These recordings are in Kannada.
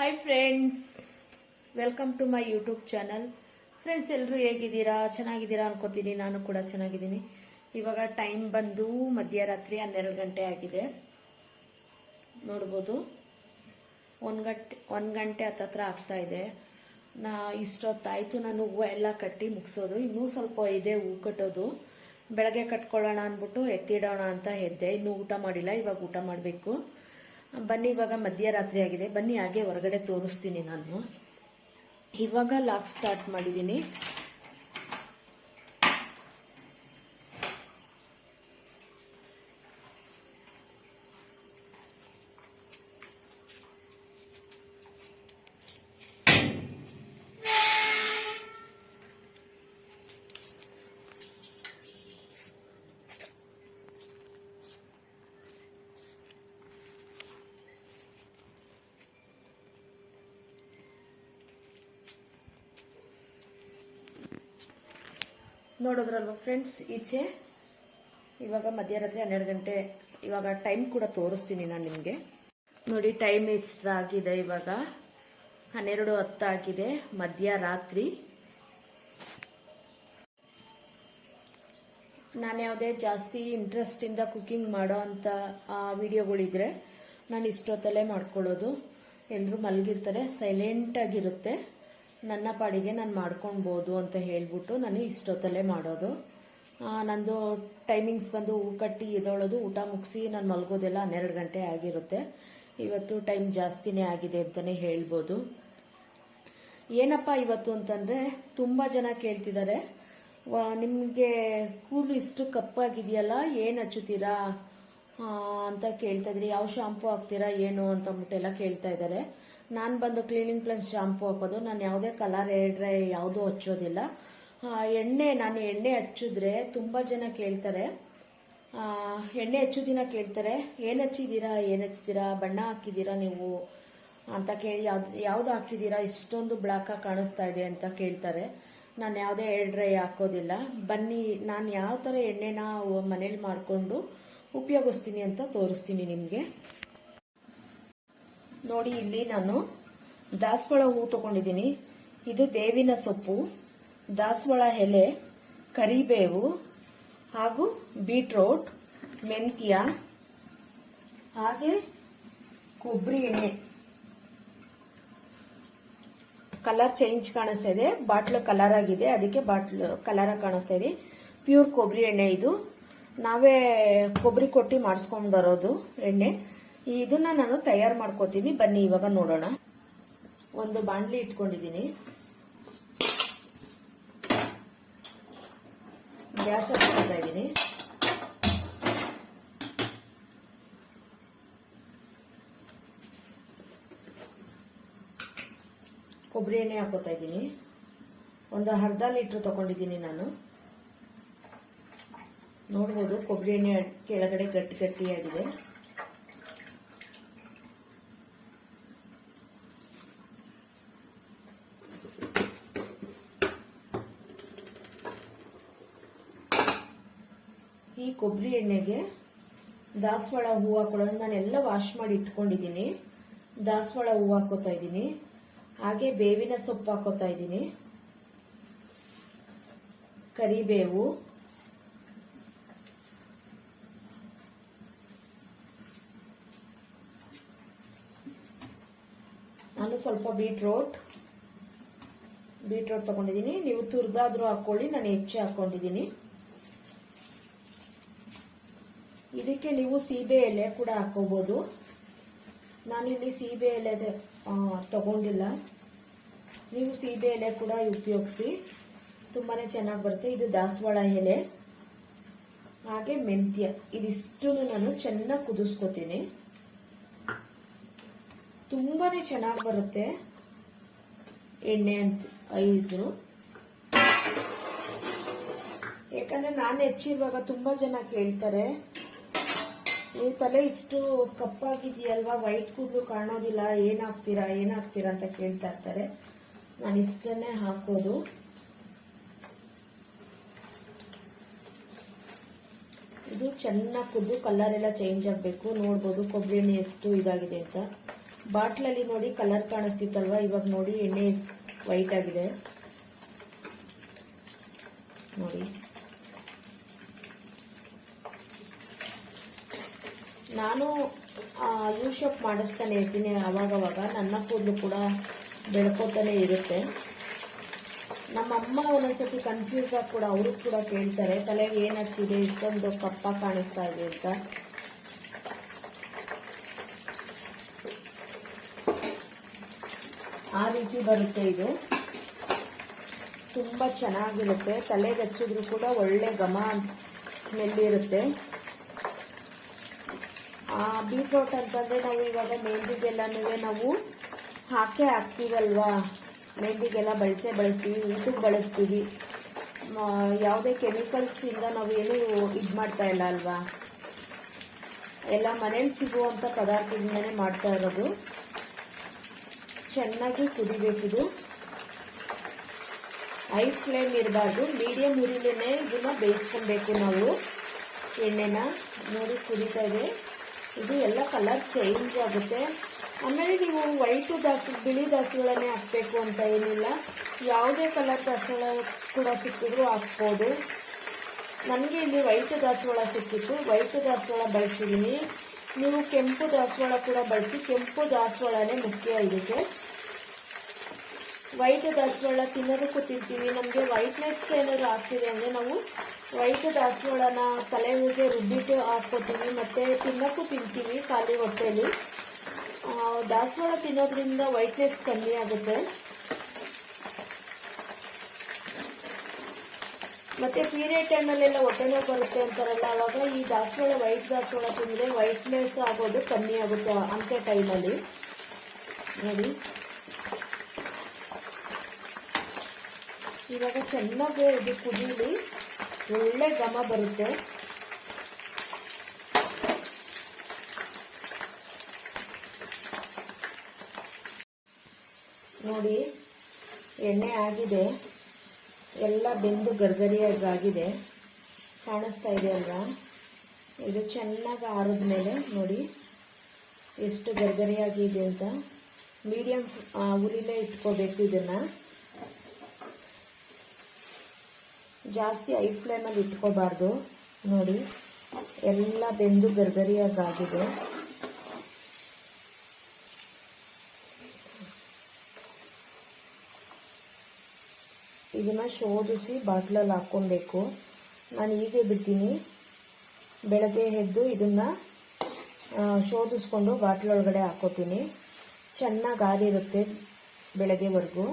Hi friends welcome to my YouTube channel friends ಎಲ್ಲರೂ ಹೇಗಿದ್ದೀರಾ? ಚೆನ್ನಾಗಿದ್ದೀರಾ ಅನ್ಕೋತೀನಿ. ನಾನು ಕೂಡ ಚೆನ್ನಾಗಿದ್ದೀನಿ. ಇವಾಗ ಟೈಮ್ ಬಂದು ಮಧ್ಯರಾತ್ರಿ ಹನ್ನೆರಡು ಗಂಟೆ ಆಗಿದೆ. ನೋಡ್ಬೋದು. ಒಂದು ಗಂಟೆ ಒಂದು ಗಂಟೆ ಹತ್ತತ್ರ ಆಗ್ತಾ ಇದೆ. ನಾ ಇಷ್ಟೊತ್ತಾಯಿತು ನಾನು ಹೂವು ಎಲ್ಲ ಕಟ್ಟಿ ಮುಗಿಸೋದು. ಇನ್ನೂ ಸ್ವಲ್ಪ ಇದೆ ಹೂ ಕಟ್ಟೋದು. ಬೆಳಗ್ಗೆ ಕಟ್ಕೊಳ್ಳೋಣ ಅಂದ್ಬಿಟ್ಟು ಎತ್ತಿಡೋಣ ಅಂತ ಎದ್ದೆ. ಇನ್ನೂ ಊಟ ಮಾಡಿಲ್ಲ. ಇವಾಗ ಊಟ ಮಾಡಬೇಕು. ಬನ್ನಿ ಇವಾಗ ಮಧ್ಯರಾತ್ರಿ ಆಗಿದೆ. ಬನ್ನಿ ಹಾಗೆ ಹೊರಗಡೆ ತೋರಿಸ್ತೀನಿ ನಾನು. ಇವಾಗ ಲಾಕ್ ಸ್ಟಾರ್ಟ್ ಮಾಡಿದ್ದೀನಿ. ನೋಡಿದ್ರಲ್ವ ಫ್ರೆಂಡ್ಸ್ ಈಚೆ ಇವಾಗ ಮಧ್ಯರಾತ್ರಿ ಹನ್ನೆರಡು ಗಂಟೆ, ಇವಾಗ ಟೈಮ್ ಕೂಡ ತೋರಿಸ್ತೀನಿ ನಾನು ನಿಮಗೆ. ನೋಡಿ ಟೈಮ್ ಎಷ್ಟಾಗಿದೆ ಇವಾಗ? ಹನ್ನೆರಡು ಹತ್ತಾಗಿದೆ ಮಧ್ಯರಾತ್ರಿ ನಾನು ಯಾವುದೇ ಜಾಸ್ತಿ ಇಂಟ್ರೆಸ್ಟಿಂದ ಕುಕ್ಕಿಂಗ್ ಮಾಡೋ ಅಂಥ ವಿಡಿಯೋಗಳಿದ್ರೆ ನಾನು ಇಷ್ಟೊತ್ತಲ್ಲೇ ಮಾಡ್ಕೊಳ್ಳೋದು. ಎಲ್ಲರೂ ಮಲಗಿರ್ತಾರೆ ಸೈಲೆಂಟಾಗಿರುತ್ತೆ ನನ್ನ ಪಾಡಿಗೆ ನಾನು ಮಾಡ್ಕೊಳ್ಬೋದು ಅಂತ ಹೇಳಿಬಿಟ್ಟು ನಾನು ಇಷ್ಟೊತ್ತಲ್ಲೇ ಮಾಡೋದು. ನಂದು ಟೈಮಿಂಗ್ಸ್ ಬಂದು ಹೂ ಕಟ್ಟಿ ಇದೊಳೋದು ಊಟ ಮುಗಿಸಿ ನಾನು ಮಲಗೋದೆಲ್ಲ ಹನ್ನೆರಡು ಗಂಟೆ ಆಗಿರುತ್ತೆ. ಇವತ್ತು ಟೈಮ್ ಜಾಸ್ತಿನೇ ಆಗಿದೆ ಅಂತಲೇ ಹೇಳ್ಬೋದು. ಏನಪ್ಪ ಇವತ್ತು ಅಂತಂದರೆ ತುಂಬ ಜನ ಕೇಳ್ತಿದ್ದಾರೆ ನಿಮಗೆ ಕೂದಲು ಇಷ್ಟು ಕಪ್ಪಾಗಿದೆಯಲ್ಲ, ಏನು ಹಚ್ಚುತ್ತೀರಾ ಅಂತ ಕೇಳ್ತಾ ಇದ್ರಿ. ಯಾವ ಶಾಂಪು ಹಾಕ್ತೀರಾ, ಏನು ಅಂತ ಅಂದ್ಬಿಟ್ಟೆಲ್ಲ ಕೇಳ್ತಾ ಇದ್ದಾರೆ ನಾನು ಬಂದು ಕ್ಲೀನಿಂಗ್ ಪ್ಲಸ್ ಶಾಂಪು ಹಾಕೋದು ನಾನು ಯಾವುದೇ ಕಲರ್ ಹೇಳಿದ್ರೆ ಯಾವುದೂ ಹಚ್ಚೋದಿಲ್ಲ. ಎಣ್ಣೆ, ನಾನು ಎಣ್ಣೆ ಹಚ್ಚಿದ್ರೆ ತುಂಬ ಜನ ಕೇಳ್ತಾರೆ. ಎಣ್ಣೆ ಹಚ್ಚೋದಿನ ಕೇಳ್ತಾರೆ, ಏನು ಹಚ್ಚಿದ್ದೀರಾ ಏನು ಹಚ್ಚಿದ್ದೀರಾ, ಬಣ್ಣ ಹಾಕಿದ್ದೀರಾ ನೀವು? ಅಂತ ಕೇಳಿ, ಯಾವ್ದು ಯಾವ್ದು ಹಾಕಿದ್ದೀರಾ, ಇಷ್ಟೊಂದು ಬ್ಲಾಕಾಗಿ ಕಾಣಿಸ್ತಾ ಇದೆ ಅಂತ ಕೇಳ್ತಾರೆ. ನಾನು ಯಾವುದೇ ಡ್ರೈ ಹಾಕೋದಿಲ್ಲ. ಬನ್ನಿ, ನಾನು ಯಾವ ಥರ ಎಣ್ಣೆನ ಮನೇಲಿ ಮಾಡಿಕೊಂಡು ಉಪಯೋಗಿಸ್ತೀನಿ ಅಂತ ತೋರಿಸ್ತೀನಿ ನಿಮಗೆ. ನೋಡಿ, ಇಲ್ಲಿ ನಾನು ದಾಸವಾಳ ಹೂ ತಗೊಂಡಿದ್ದೀನಿ. ಇದು ಬೇವಿನ ಸೊಪ್ಪು, ದಾಸವಾಳ ಎಲೆ, ಕರಿಬೇವು ಹಾಗೂ ಬೀಟ್ರೋಟ್, ಮೆಂತ್ಯ, ಹಾಗೆ ಕೊಬ್ಬರಿ ಎಣ್ಣೆ. ಕಲರ್ ಚೇಂಜ್ ಕಾಣಿಸ್ತಾ ಇದೆ. ಬಾಟ್ಲ್ ಕಲರ್ ಆಗಿದೆ. ಅದಕ್ಕೆ ಬಾಟ್ಲ್ ಕಲರ್ ಕಾಣಿಸ್ತಾ ಇದೆ. ಪ್ಯೂರ್ ಕೊಬ್ಬರಿ ಎಣ್ಣೆ ಇದು. ನಾವೇ ಕೊಬ್ಬರಿ ಕೊಟ್ಟು ಮಾಡಿಸ್ಕೊಂಡು ಬರೋದು ಎಣ್ಣೆ. ಇದನ್ನ ನಾನು ತಯಾರು ಮಾಡ್ಕೋತೀನಿ. ಬನ್ನಿ, ಇವಾಗ ನೋಡೋಣ. ಒಂದು ಬಾಂಡ್ಲಿ ಇಟ್ಕೊಂಡಿದ್ದೀನಿ. ಗ್ಯಾಸ್ ಹಾಕ್ತಾಯಿದ್ದೀನಿ ಕೊಬ್ಬರಿ ಎಣ್ಣೆ ಹಾಕೋತಾ ಇದ್ದೀನಿ. ಒಂದು ಅರ್ಧ ಲೀಟ್ರ್ ತಗೊಂಡಿದ್ದೀನಿ ನಾನು. ನೋಡ್ಬೋದು, ಕೊಬ್ಬರಿ ಎಣ್ಣೆ ಕೆಳಗಡೆ ಗಟ್ಟಿ ಗಟ್ಟಿಯಾಗಿದೆ. ಈ ಕೊಬ್ಬರಿ ಎಣ್ಣೆಗೆ ದಾಸವಾಳ ಹೂವು ಹಾಕೊಳ್ಳೋದು. ನಾನೆಲ್ಲ ವಾಶ್ ಮಾಡಿ ಇಟ್ಕೊಂಡಿದ್ದೀನಿ. ದಾಸವಾಳ ಹೂವು ಹಾಕೋತಾ ಇದ್ದೀನಿ. ಹಾಗೆ ಬೇವಿನ ಸೊಪ್ಪು ಹಾಕೋತಾ ಇದ್ದೀನಿ. ಕರಿಬೇವು. ನಾನು ಸ್ವಲ್ಪ ಬೀಟ್ರೋಟ್. ಬೀಟ್ರೋಟ್ ತಗೊಂಡಿದ್ದೀನಿ. ನೀವು ತುರ್ದಾದ್ರೂ ಹಾಕೊಳ್ಳಿ. ನಾನು ಹೆಚ್ಚಿ ಹಾಕೊಂಡಿದ್ದೀನಿ. ಇದಕ್ಕೆ ನೀವು ಸೀಬೆ ಎಲೆ ಕೂಡ ಹಾಕೋಬಹುದು ನಾನಿಲ್ಲಿ ಸೀಬೆ ಎಲೆ ತಗೊಂಡಿಲ್ಲ. ನೀವು ಸೀಬೆ ಎಲೆ ಕೂಡ ಉಪಯೋಗಿಸಿ. ತುಂಬಾನೇ ಚೆನ್ನಾಗಿ ಬರುತ್ತೆ. ಇದು ದಾಸವಾಳ ಎಲೆ. ಹಾಗೆ ಮೆಂತ್ಯ. ಇದಿಷ್ಟು ನಾನು ಚೆನ್ನಾಗಿ ಕುದಿಸ್ಕೊತೀನಿ. ತುಂಬಾನೇ ಚೆನ್ನಾಗಿ ಬರುತ್ತೆ. ಎಣ್ಣೆ ಅಂತ ಐದು. ಯಾಕಂದ್ರೆ ನಾನು ಹೆಚ್ಚಿರುವಾಗ ತುಂಬಾ ಜನ ಕೇಳ್ತಾರೆ ನೀವು ತಲೆ ಇಷ್ಟು ಕಪ್ಪಾಗಿದೆಯಲ್ವಾ? ವೈಟ್ ಕೂದಲು ಕಾಣೋದಿಲ್ಲ. ಏನಾಗ್ತೀರಾ? ಏನಾಗ್ತೀರಾ ಅಂತ ಕೇಳ್ತಾ ಇರ್ತಾರೆ. ನಾನು ಇಷ್ಟನ್ನೇ ಹಾಕೋದು. ಇದು ಚೆನ್ನಾಗಿ ಕುದ್ದು ಕಲರ್ ಎಲ್ಲ ಚೇಂಜ್ ಆಗಬೇಕು. ನೋಡ್ಬೋದು ಕೊಬ್ಬರಿ ಎಣ್ಣೆ ಎಷ್ಟು ಇದಾಗಿದೆ ಅಂತ. ಬಾಟ್ಲಲ್ಲಿ ನೋಡಿ ಕಲರ್ ಕಾಣಿಸ್ತಿತ್ತಲ್ವಾ? ಇವಾಗ ನೋಡಿ ಎಣ್ಣೆ ವೈಟ್ ಆಗಿದೆ. ನೋಡಿ. ನಾನು ಯೂ ಅಪ್ ಮಾಡಿಸ್ತಾನೆ ಇರ್ತೀನಿ ಅವಾಗವಾಗ. ನನ್ನ ಕೂದಲು ಕೂಡ ಬೆಳ್ಕೋತಾನೆ ಇರುತ್ತೆ. ನಮ್ಮ ಅಮ್ಮ ಒಂದೊಂದ್ಸತಿ ಕನ್ಫ್ಯೂಸ್ ಆಗಿ ಕೂಡ ಅವರು ಕೂಡ ಕೇಳ್ತಾರೆ, ತಲೆಗೆ ಏನು ಹಚ್ಚಿದೆ, ಇಷ್ಟೊಂದು ಕಪ್ಪ ಕಾಣಿಸ್ತಾ ಇದೆ ಅಂತ. ಆ ರೀತಿ ಬರುತ್ತೆ ಇದು. ತುಂಬಾ ಚೆನ್ನಾಗಿರುತ್ತೆ. ತಲೆಗೆ ಹಚ್ಚಿದ್ರು ಕೂಡ ಒಳ್ಳೆ ಘಮ ಸ್ಮೆಲ್ ಇರುತ್ತೆ. ಬೀಟ್ರೋಟ್ ಅಂತಂದ್ರೆ ನಾವು ಇವಾಗ ಮೆಹಂದಿಗೆಲ್ಲನೂ ನಾವು ಹಾಕೇ ಹಾಕ್ತೀವಲ್ವಾ? ಮೆಹಂದಿಗೆಲ್ಲ ಬಳಸೇ ಬಳಸ್ತೀವಿ, ಊಟಕ್ಕೆ ಬಳಸ್ತೀವಿ. ಯಾವುದೇ ಕೆಮಿಕಲ್ಸ್ ಇಂದ ನಾವು ಏನು ಇದು ಮಾಡ್ತಾ ಇಲ್ಲ ಅಲ್ವಾ? ಎಲ್ಲ ಮನೇಲಿ ಸಿಗುವಂತ ಪದಾರ್ಥದಿಂದನೇ ಮಾಡ್ತಾ ಇರೋದು. ಚೆನ್ನಾಗಿ ಕುದಿಬೇಕಿದು ಹೈ ಫ್ಲೇಮ್ ಇರಬಾರ್ದು. ಮೀಡಿಯಂ ಉರಿಲೇನೆ ಇದನ್ನ ಬೇಯಿಸ್ಕೊಬೇಕು ನಾವು. ಎಣ್ಣೆನ ನೋಡಿ ಕುದಿತಾ ಇದೆ. ಇದು ಎಲ್ಲ ಕಲರ್ ಚೇಂಜ್ ಆಗುತ್ತೆ. ಆಮೇಲೆ ನೀವು ವೈಟು ದಾಸು, ಬಿಳಿ ದಾಸುಗಳನ್ನೇ ಹಾಕ್ಬೇಕು ಅಂತ ಏನಿಲ್ಲ. ಯಾವುದೇ ಕಲರ್ ದಾಸುಗಳ ಕೂಡ ಸಿಕ್ಕಿದ್ರು ಹಾಕ್ಬೋದು. ನನಗೆ ಇಲ್ಲಿ ವೈಟ್ ದಾಸವಾಳ ಸಿಕ್ಕಿತ್ತು. ವೈಟ್ ದಾಸವಾಳ ಬಳಸಿದ್ದೀನಿ ನೀವು ಕೆಂಪು ದಾಸವಾಳ ಕೂಡ ಬಳಸಿ, ಕೆಂಪು ದಾಸವಾಳನೇ ಮುಖ್ಯ ಇದಕ್ಕೆ. ವೈಟ್ ದಾಸವಾಳ ತಿನ್ನೋದಕ್ಕೂ ತಿಂತೀವಿ ನಮಗೆ ವೈಟ್ನೆಸ್ ಏನಾದ್ರು ಆಗ್ತಿದೆ ಅಂದರೆ ನಾವು ವೈಟ್ ದಾಸವಾಳನ ತಲೆಗೆ ರುಬ್ಬಿಟ್ಟು ಹಾಕ್ಕೋತೀವಿ. ಮತ್ತು ತಿನ್ನೋಕ್ಕೂ ತಿಂತೀವಿ ಖಾಲಿ ಹೊಟ್ಟೆಯಲ್ಲಿ ದಾಸವಾಳ ತಿನ್ನೋದ್ರಿಂದ ವೈಟ್ನೆಸ್ ಕಮ್ಮಿ ಆಗುತ್ತೆ. ಮತ್ತೆ ಪೀರಿಯಡ್ ಟೈಮಲ್ಲೆಲ್ಲ ಹೊಟ್ಟೆ ನೋವು ಬರುತ್ತೆ ಅಂತಾರಲ್ಲ, ಅವಾಗ ಈ ದಾಸವಾಳ ವೈಟ್ ದಾಸವಾಳ ತಿಂದರೆ ವೈಟ್ನೆಸ್ ಆಗೋದು ಕಮ್ಮಿ ಆಗುತ್ತೆ ಅಂತೆ ಟೈಮಲ್ಲಿ ನೋಡಿ. ಇವಾಗ ಚೆನ್ನಾಗಿ ಇದು ಕುದೀಲಿ, ಒಳ್ಳೆ ಘಮ ಬರುತ್ತೆ. ನೋಡಿ, ಎಣ್ಣೆ ಆಗಿದೆ. ಎಲ್ಲ ಬೆಂದು ಗರ್ಗರಿಯಾಗಿದೆ ಕಾಣಿಸ್ತಾ ಇದೆ ಅಲ್ವಾ? ಇದು ಚೆನ್ನಾಗಿ ಆರಿದ ಮೇಲೆ ನೋಡಿ, ಎಷ್ಟು ಗರ್ಗರಿಯಾಗಿದೆ ಅಂತ. ಮೀಡಿಯಂ ಉರಿಲೇ ಇಟ್ಕೋಬೇಕು ಇದನ್ನ. ಜಾಸ್ತಿ ಐ ಫ್ಲೇಮಲ್ಲಿ ಇಟ್ಕೋಬಾರ್ದು. ನೋಡಿ, ಎಲ್ಲ ಬೆಂದು ಗರ್ಗರಿಯಾಗಿದೆ ಇದನ್ನ ಶೋಧಿಸಿ ಬಾಟ್ಲಲ್ಲಿ ಹಾಕ್ಕೊಬೇಕು. ನಾನು ಹೀಗೆ ಬಿಡ್ತೀನಿ. ಬೆಳಗ್ಗೆ ಎದ್ದು ಇದನ್ನ ಶೋಧಿಸ್ಕೊಂಡು ಬಾಟ್ಲೊಳಗಡೆ ಹಾಕೋತೀನಿ ಚೆನ್ನಾಗಿ ಆರಿರುತ್ತೆ ಬೆಳಗ್ಗೆವರೆಗೂ.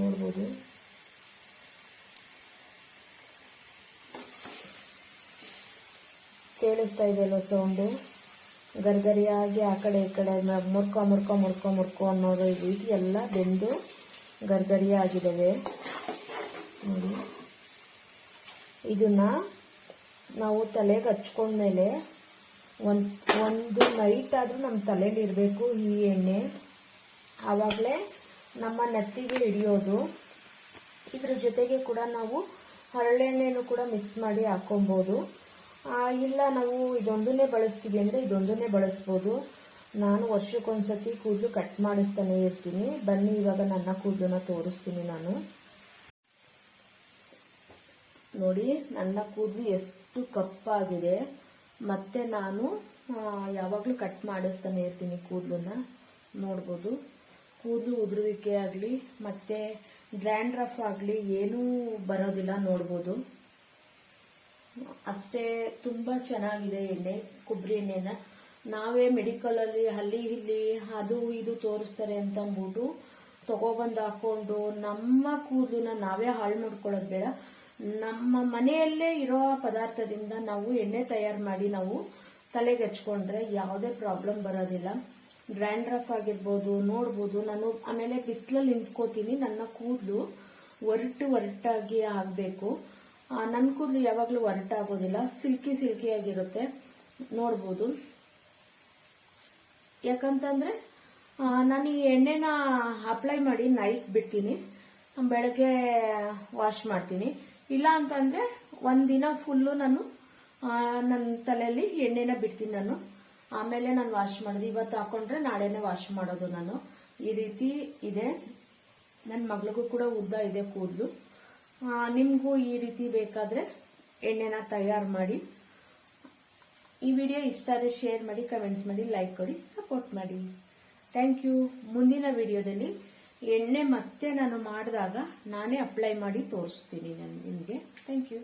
ನೋಡ್ಬೋದು. ಕೇಳಿಸ್ತಾ ಇದೆಯಲ್ಲ ಸೌಂಡು? ಗರ್ಗರಿಯಾಗಿ ಆ ಕಡೆ ಈ ಕಡೆ ಮುರ್ಕ, ಮುರ್ಕೊ ಮುರ್ಕೊ ಮುರ್ಕೊ ಅನ್ನೋದು ರೀತಿ ಎಲ್ಲ ಬೆಂದು ಗರ್ಗರಿಯಾಗಿದ್ದಾವೆ. ನೋಡಿ. ಇದನ್ನ ನಾವು ತಲೆಗೆ ಹಚ್ಕೊಂಡ್ಮೇಲೆ ಒಂದು ಒಂದು ನೈಟ್ ಆದರೂ ನಮ್ಮ ತಲೆಯಲ್ಲಿ ಇರಬೇಕು ಈ ಎಣ್ಣೆ. ಆವಾಗಲೇ ನಮ್ಮ ನೆತ್ತಿಗೆ ಹಿಡಿಯೋದು. ಇದ್ರ ಜೊತೆಗೆ ಕೂಡ ನಾವು ಹರಳೆಣ್ಣೆನೂ ಕೂಡ ಮಿಕ್ಸ್ ಮಾಡಿ ಹಾಕೊಬೋದು. ಇಲ್ಲ, ನಾವು ಇದೊಂದನ್ನೇ ಬಳಸ್ತೀವಿ ಅಂದರೆ ಇದೊಂದನ್ನೇ ಬಳಸ್ಬೋದು. ನಾನು ವರ್ಷಕ್ಕೊಂದ್ಸತಿ ಕೂದಲು ಕಟ್ ಮಾಡಿಸ್ತಾನೆ ಇರ್ತೀನಿ. ಬನ್ನಿ, ಇವಾಗ ನನ್ನ ಕೂದಲನ್ನ ತೋರಿಸ್ತೀನಿ ನಾನು. ನೋಡಿ, ನನ್ನ ಕೂದಲು ಎಷ್ಟು ಕಪ್ಪಾಗಿದೆ. ಮತ್ತೆ ನಾನು ಯಾವಾಗಲೂ ಕಟ್ ಮಾಡಿಸ್ತಾನೆ ಇರ್ತೀನಿ ಕೂದಲನ್ನ. ನೋಡ್ಬೋದು. ಕೂದಲು ಉದುರುವಿಕೆ ಆಗಲಿ, ಮತ್ತೆ ಡ್ರ್ಯಾಂಡ್ರಫ್ ಆಗಲಿ ಏನೂ ಬರೋದಿಲ್ಲ, ನೋಡ್ಬೋದು. ಅಷ್ಟೇ ತುಂಬಾ ಚೆನ್ನಾಗಿದೆ ಎಣ್ಣೆ, ಕೊಬ್ಬರಿ ಎಣ್ಣೆನ. ನಾವೇ ಮೆಡಿಕಲ್ ಅಲ್ಲಿ ಇಲ್ಲಿ ಅದು ಇದು ತೋರಿಸ್ತಾರೆ ಅಂತ ಅಂದ್ಬಿಟ್ಟು ತಗೊಬಂದು ಹಾಕೊಂಡು ನಮ್ಮ ಕೂದಲನ್ನ ನಾವೇ ಹಾಳು ಮಾಡ್ಕೊಳ್ಳೋದು ಬೇಡ. ನಮ್ಮ ಮನೆಯಲ್ಲೇ ಇರೋ ಪದಾರ್ಥದಿಂದ ನಾವು ಎಣ್ಣೆ ತಯಾರು ಮಾಡಿ ನಾವು ತಲೆಗೆ ಹಚ್ಕೊಂಡ್ರೆ ಯಾವುದೇ ಪ್ರಾಬ್ಲಮ್ ಬರೋದಿಲ್ಲ. ಡ್ರ್ಯಾಂಡ್ರಫ್ ಆಗಿರ್ಬೋದು, ನೋಡ್ಬೋದು. ನಾನು ಆಮೇಲೆ ಬಿಸಿಲಲ್ಲಿ ನಿಂತ್ಕೋತೀನಿ. ನನ್ನ ಕೂದಲು ಒರಟು ಒರಟಾಗಿ ಆಗಬೇಕು. ನನ್ನ ಕೂದಲು ಯಾವಾಗಲೂ ಒರಟಾಗೋದಿಲ್ಲ ಸಿಲ್ಕಿ ಸಿಲ್ಕಿ ಆಗಿರುತ್ತೆ ನೋಡ್ಬೋದು. ಯಾಕಂತಂದ್ರೆ ನಾನು ಈ ಎಣ್ಣೆನ ಅಪ್ಲೈ ಮಾಡಿ ನೈಟ್ ಬಿಡ್ತೀನಿ. ಬೆಳಗ್ಗೆ ವಾಶ್ ಮಾಡ್ತೀನಿ. ಇಲ್ಲ ಅಂತಂದ್ರೆ ಒಂದಿನ ಫುಲ್ಲು ನಾನು ನನ್ನ ತಲೆಯಲ್ಲಿ ಎಣ್ಣೆನ ಬಿಡ್ತೀನಿ ನಾನು. ಆಮೇಲೆ ನಾನು ವಾಶ್ ಮಾಡೋದು. ಇವತ್ತು ಹಾಕೊಂಡ್ರೆ ನಾಳೆನೆ ವಾಶ್ ಮಾಡೋದು ನಾನು. ಈ ರೀತಿ ಇದೆ. ನನ್ನ ಮಗಳಿಗೂ ಕೂಡ ಉದ್ದ ಇದೆ ಕೂದಲು. ನಿಮಗೂ ಈ ರೀತಿ ಬೇಕಾದರೆ ಎಣ್ಣೆನ ತಯಾರು ಮಾಡಿ. ಈ ವಿಡಿಯೋ ಇಷ್ಟ ಆದರೆ ಶೇರ್ ಮಾಡಿ ಕಮೆಂಟ್ಸ್ ಮಾಡಿ ಲೈಕ್ ಕೊಡಿ ಸಪೋರ್ಟ್ ಮಾಡಿ. ಥ್ಯಾಂಕ್ ಯು ಮುಂದಿನ ವಿಡಿಯೋದಲ್ಲಿ ಎಣ್ಣೆ ಮತ್ತೆ ನಾನು ಮಾಡಿದಾಗ ನಾನೇ ಅಪ್ಲೈ ಮಾಡಿ ತೋರಿಸ್ತೀನಿ ನಾನು ನಿಮಗೆ. Thank you